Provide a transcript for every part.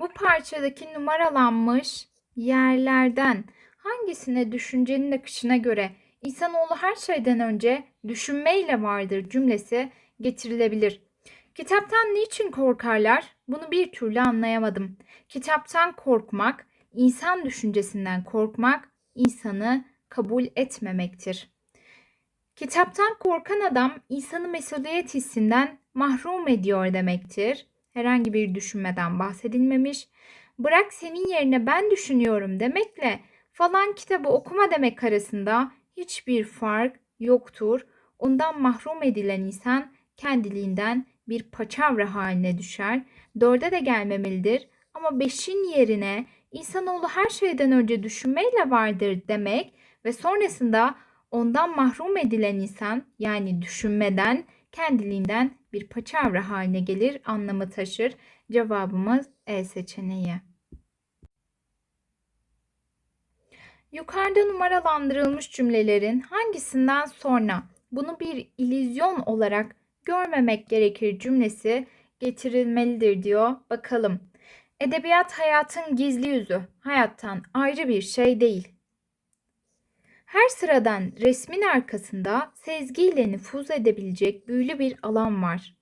Bu parçadaki numaralanmış yerlerden hangisine düşüncenin akışına göre insanoğlu her şeyden önce düşünmeyle vardır cümlesi getirilebilir. Kitaptan niçin korkarlar? Bunu bir türlü anlayamadım. Kitaptan korkmak, insan düşüncesinden korkmak, insanı kabul etmemektir. Kitaptan korkan adam insanı mesuliyet hissinden mahrum ediyor demektir. Herhangi bir düşünmeden bahsedilmemiş. Bırak senin yerine ben düşünüyorum demekle falan kitabı okuma demek arasında hiçbir fark yoktur. Ondan mahrum edilen insan kendiliğinden bir paçavra haline düşer. Dörde de gelmemelidir ama beşin yerine insanoğlu her şeyden önce düşünmeyle vardır demek ve sonrasında ondan mahrum edilen insan yani düşünmeden kendiliğinden bir paçavra haline gelir anlamı taşır. Cevabımız E seçeneği. Yukarıda numaralandırılmış cümlelerin hangisinden sonra bunu bir illüzyon olarak görmemek gerekir cümlesi getirilmelidir diyor. Bakalım. Edebiyat hayatın gizli yüzü, hayattan ayrı bir şey değil. Her sıradan resmin arkasında sezgiyle nüfuz edebilecek büyülü bir alan var.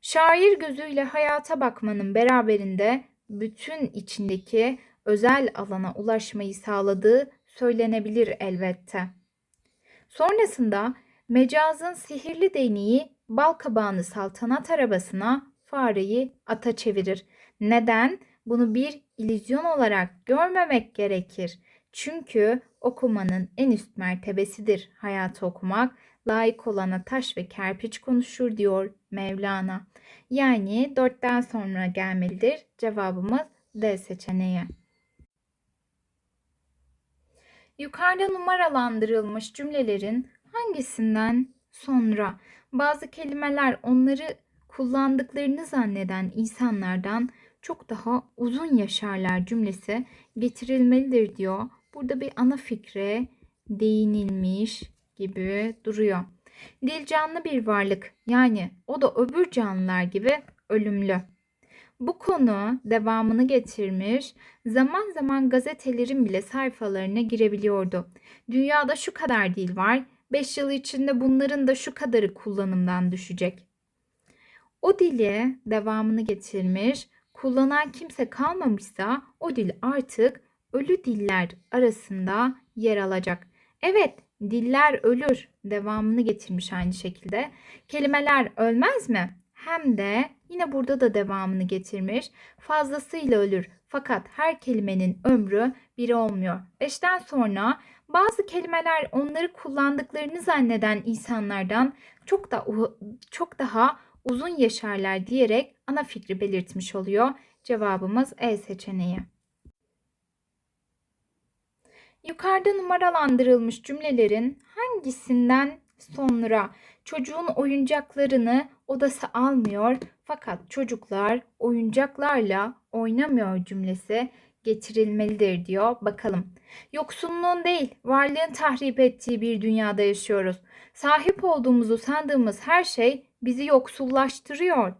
Şair gözüyle hayata bakmanın beraberinde bütün içindeki özel alana ulaşmayı sağladığı söylenebilir elbette. Sonrasında mecazın sihirli değneği bal kabağını saltanat arabasına fareyi ata çevirir. Neden? Bunu bir illüzyon olarak görmemek gerekir. Çünkü okumanın en üst mertebesidir hayatı okumak. Layık olana taş ve kerpiç konuşur diyor Mevlana. Yani dörtten sonra gelmelidir. Cevabımız D seçeneği. Yukarıda numaralandırılmış cümlelerin hangisinden sonra bazı kelimeler onları kullandıklarını zanneden insanlardan çok daha uzun yaşarlar cümlesi getirilmelidir diyor. Burada bir ana fikre değinilmiş gibi duruyor. Dil canlı bir varlık yani o da öbür canlılar gibi ölümlü. Bu konu devamını getirmiş, zaman zaman gazetelerin bile sayfalarına girebiliyordu. Dünyada şu kadar dil var, 5 yıl içinde bunların da şu kadarı kullanımdan düşecek. O dili devamını getirmiş, kullanan kimse kalmamışsa o dil artık ölü diller arasında yer alacak. Evet, diller ölür devamını getirmiş aynı şekilde. Kelimeler ölmez mi? Hem de yine burada da devamını getirmiş. Fazlasıyla ölür fakat her kelimenin ömrü biri olmuyor. Beşten sonra bazı kelimeler onları kullandıklarını zanneden insanlardan çok da çok daha uzun yaşarlar diyerek ana fikri belirtmiş oluyor. Cevabımız E seçeneği. Yukarıda numaralandırılmış cümlelerin hangisinden sonra çocuğun oyuncaklarını odası almıyor fakat çocuklar oyuncaklarla oynamıyor cümlesi getirilmelidir diyor. Bakalım. Yoksunluğun değil, varlığın tahrip ettiği bir dünyada yaşıyoruz. Sahip olduğumuzu sandığımız her şey bizi yoksullaştırıyor.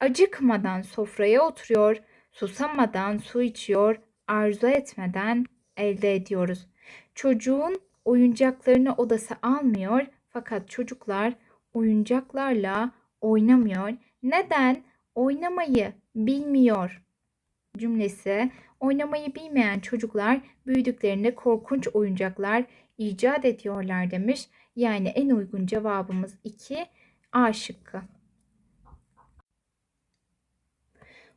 Acıkmadan sofraya oturuyor, susamadan su içiyor, arzu etmeden elde ediyoruz. Çocuğun oyuncaklarını odası almıyor fakat çocuklar oyuncaklarla oynamıyor. Neden? Oynamayı bilmiyor cümlesi. Oynamayı bilmeyen çocuklar büyüdüklerinde korkunç oyuncaklar icat ediyorlar demiş. Yani en uygun cevabımız 2 A şıkkı.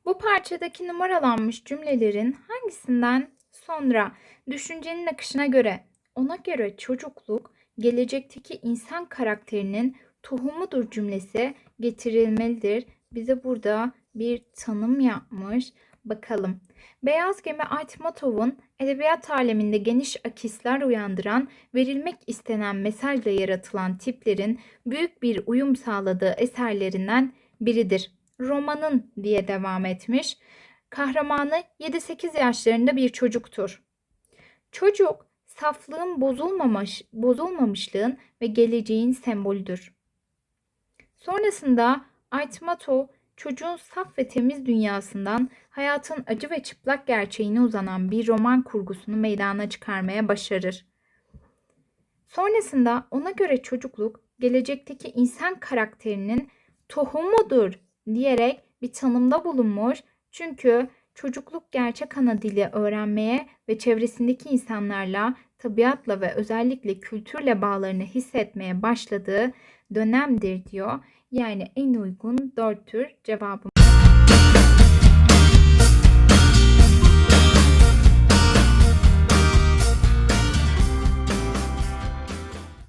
Bu parçadaki numaralanmış cümlelerin hangisinden sonra düşüncenin akışına göre ona göre çocukluk gelecekteki insan karakterinin tohumudur cümlesi getirilmelidir. Bize burada bir tanım yapmış. Bakalım. Beyaz Gemi Aytmatov'un edebiyat aleminde geniş akisler uyandıran, verilmek istenen mesajla yaratılan tiplerin büyük bir uyum sağladığı eserlerinden biridir. Romanın diye devam etmiş. Kahramanı 7-8 yaşlarında bir çocuktur. Çocuk saflığın bozulmamış, bozulmamışlığın ve geleceğin sembolüdür. Sonrasında Aytmatov çocuğun saf ve temiz dünyasından hayatın acı ve çıplak gerçeğine uzanan bir roman kurgusunu meydana çıkarmaya başarır. Sonrasında ona göre çocukluk gelecekteki insan karakterinin tohumudur diyerek bir tanımda bulunmuş. Çünkü çocukluk gerçek ana dili öğrenmeye ve çevresindeki insanlarla, tabiatla ve özellikle kültürle bağlarını hissetmeye başladığı dönemdir diyor. Yani en uygun dört tür cevabım.